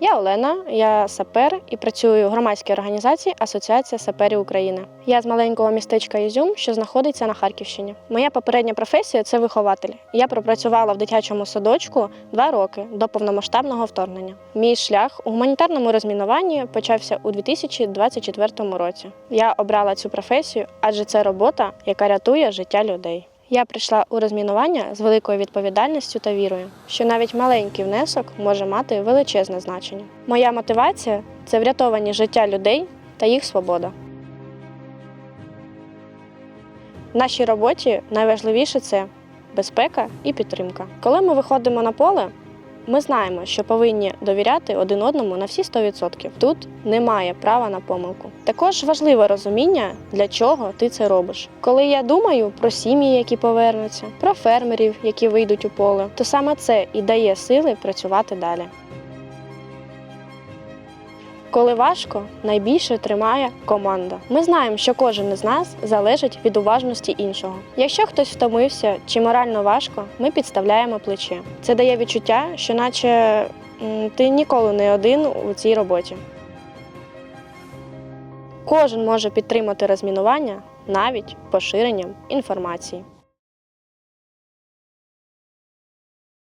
Я Олена, я сапер і працюю у громадській організації Асоціація саперів України. Я з маленького містечка Ізюм, що знаходиться на Харківщині. Моя попередня професія це вихователь. Я пропрацювала в дитячому садочку два роки до повномасштабного вторгнення. Мій шлях у гуманітарному розмінуванні почався у 2024 році. Я обрала цю професію, адже це робота, яка рятує життя людей. Я прийшла у розмінування з великою відповідальністю та вірою, що навіть маленький внесок може мати величезне значення. Моя мотивація це врятовані життя людей та їх свобода. В нашій роботі найважливіше це безпека і підтримка. Коли ми виходимо на поле, ми знаємо, що повинні довіряти один одному на всі 100%. Тут немає права на помилку. Також важливе розуміння, для чого ти це робиш. Коли я думаю про сім'ї, які повернуться, про фермерів, які вийдуть у поле, то саме це і дає сили працювати далі. Коли важко, найбільше тримає команда. Ми знаємо, що кожен із нас залежить від уважності іншого. Якщо хтось втомився чи морально важко, ми підставляємо плече. Це дає відчуття, що наче ти ніколи не один у цій роботі. Кожен може підтримати розмінування навіть поширенням інформації.